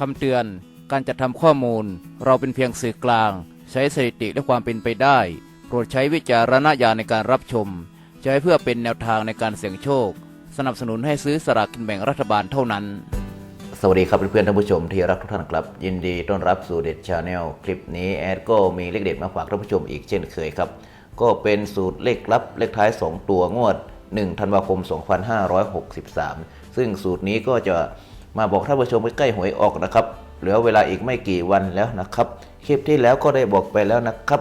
คำเตือน การจัดทำข้อมูล เราเป็นเพียงสื่อกลาง ใช้สถิติและความเป็นไปได้ โปรดใช้วิจารณญาณในการรับชม ใช้เพื่อเป็นแนวทางในการเสี่ยงโชค สนับสนุนให้ซื้อสลากกินแบ่งรัฐบาลเท่านั้น สวัสดีครับเพื่อนๆท่านผู้ชมที่รักทุกท่านครับ ยินดีต้อนรับสู่เด็ดชาแนลคลิปนี้แอดก็มีเลขเด็ดมาฝากท่านผู้ชมอีกเช่นเคยครับ ก็เป็นสูตรเลขลับเลขท้าย 2 ตัวงวด 1 ธันวาคม 2563 ซึ่งสูตรนี้ก็จะ มาบอกท่านผู้ชมใกล้ๆหวยออกนะครับ เหลือเวลาอีกไม่กี่วันแล้วนะครับ คลิปที่แล้วก็ได้บอกไปแล้วนะครับ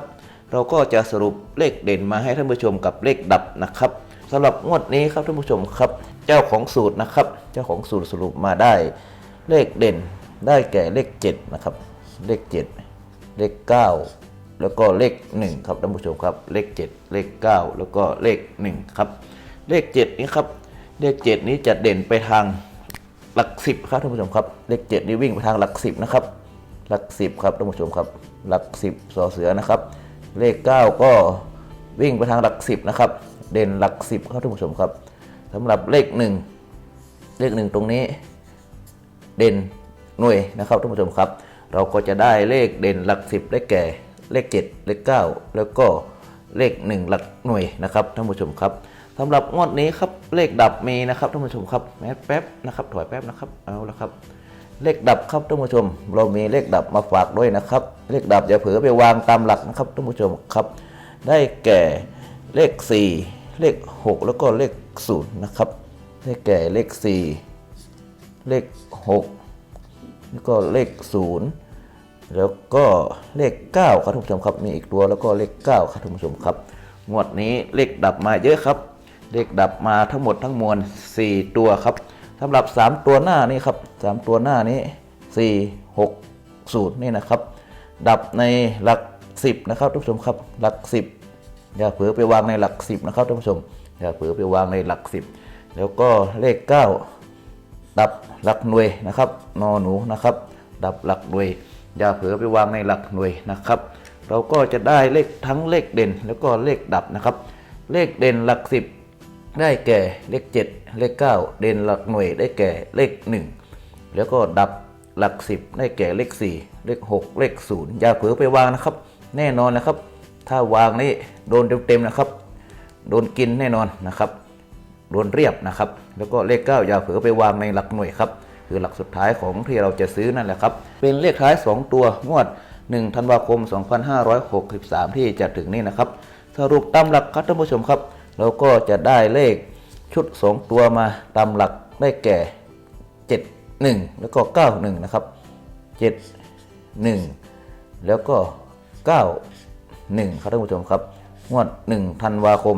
เราก็จะสรุปเลขเด่นมาให้ท่านผู้ชมกับเลขดับนะครับสำหรับงวดนี้ครับท่านผู้ชมครับ เจ้าของสูตรนะครับ เจ้าของสูตรสรุปมาได้ เลขเด่นได้แก่เลข 7 นะครับ เลข 7 เลข 9 แล้วก็เลข 1 ครับท่านผู้ชมครับ เลข 7 เลข 9 แล้วก็เลข 1 ครับ เลข 7 นี้ครับ เลข 7 นี้จะเด่นไปทาง หลัก10ครับท่านผู้ชมครับเลข7นี้วิ่งไปทางหลัก10นะครับหลัก10ครับท่านผู้ชมครับ หลัก10สอเสือนะครับ เลข9ก็วิ่งไปทางหลัก10นะครับ เด่นหลัก10ครับท่านผู้ชมครับสำหรับเลข1เลข1ตรงนี้ เด่นหน่วยนะครับท่านผู้ชมครับ เราก็จะได้เลขเด่นหลักสิบได้แก่เลข7เลข9แล้วก็เลข1หลักหน่วยนะครับท่านผู้ชมครับ สำหรับงวดนี้ครับเลขดับมีนะครับท่านผู้ชมครับแป๊บแป๊บนะครับถอยแป๊บนะครับเอาละครับ เลขดับครับท่านผู้ชม เรามีเลขดับมาฝากด้วยนะครับ เลขดับอย่าเผลอไปวางตามหลักนะครับท่านผู้ชมครับ ได้แก่เลข 4 เลข 6 แล้วก็เลข0นะครับได้แก่เลข 4 เลข 6 แล้วก็เลข 0 แล้วก็เลข 9 ครับท่านผู้ชมครับมีอีกตัวแล้วก็เลข 9 ครับท่านผู้ชมครับงวดนี้เลขดับมาเยอะครับ เลขดับมาทั้งหมดทั้งมวล 4 ตัวครับสำหรับ 3 ตัวหน้านี้ครับ 3 ตัวหน้านี้ 4 6 0 นี่นะครับ ดับในหลัก 10 นะครับท่านผู้ชมครับหลัก 10 อย่าเผลอไปวางในหลัก 10 นะครับท่านผู้ชม อย่าเผลอไปวางในหลัก 10 แล้วก็เลข 9 ดับหลักหน่วยนะครับนอหนูนะครับ ดับหลักหน่วย อย่าเผลอไปวางในหลักหน่วยนะครับ เราก็จะได้เลขทั้งเลขเด่นแล้วก็เลขดับนะครับ เลขเด่นหลัก 10 ได้แก่เลข 7 เลข 9 เด่นหลักหน่วยได้แก่เลข 1 แล้วก็ดับหลัก 10 ได้แก่เลข 4 เลข 6 เลข 0 อย่าเผลอไปวางนะครับ แน่นอนนะครับ ถ้าวางนี่โดนเต็มๆนะครับ โดนกินแน่นอนนะครับ โดนเรียบนะครับ แล้วก็เลข 9 อย่าเผลอไปวางในหลักหน่วยครับ คือหลักสุดท้ายของที่เราจะซื้อนั่นแหละครับ เป็นเลขท้าย 2 ตัวงวด 1 ธันวาคม 2563 ที่จะถึงนี้นะครับ สรุปตามหลักครับท่านผู้ชมครับ เราก็จะได้เลขชุด 2 ตัวมาตามหลักได้แก่ 7 1 แล้วก็ 9 1 นะครับ 7 1 แล้วก็ 9 1 ครับท่านผู้ชมครับ งวด1ธันวาคม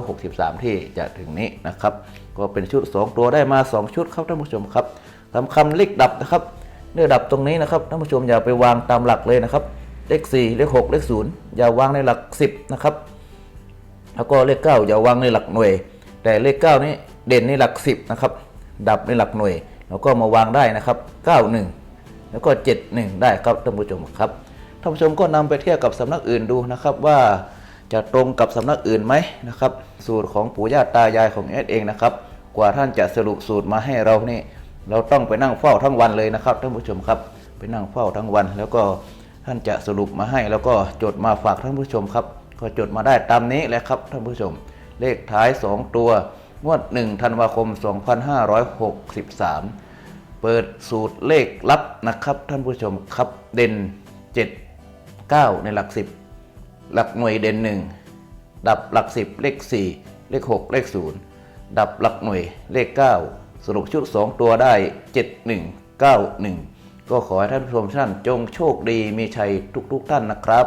2563 ที่จะถึงนี้นะครับ ก็เป็นชุด 2 ตัวได้มา 2 ชุดครับท่านผู้ชมครับสำคัญเลขดับนะครับเลขดับตรงนี้นะครับท่านผู้ชมอย่าไปวางตามหลักเลยนะครับเลข4เลข6เลข0อย่าวางในหลัก 10 นะครับ แล้วก็เลข 9 อย่าวางในหลักหน่วย แต่เลข 9 นี้เด่นในหลัก 10 นะครับ ดับในหลักหน่วย แล้วก็มาวางได้นะครับ 91 แล้วก็ 71 ได้ครับท่านผู้ชมครับท่านผู้ชมก็นำไปเทียบกับสำนักอื่นดูนะครับว่าจะตรงกับสำนักอื่นไหมนะครับ สูตรของปู่ย่าตายายของเอสเองนะครับ กว่าท่านจะสรุปสูตรมาให้เรานี่ เราต้องไปนั่งเฝ้าทั้งวันเลยนะครับท่านผู้ชมครับ ไปนั่งเฝ้าทั้งวัน แล้วก็ท่านจะสรุปมาให้ แล้วก็จดมาฝากท่านผู้ชมครับ ก็จดมาได้ตามนี้แหละครับท่านผู้ชม เลขท้าย 2 ตัว งวด 1 ธันวาคม 2563 เปิดสูตรเลขลับนะครับ ท่านผู้ชมครับเด่น 7 9 ในหลัก 10 หลักหน่วยเด่น 1 ดับหลัก 10 เลข 4 เลข 6 เลข 0 ดับหลักหน่วยเลข 9 สรุปชุด 2 ตัวได้ 7 1 9 1 ก็ขอให้ท่านผู้ชมท่านจงโชคดีมีชัยทุกๆท่านนะครับ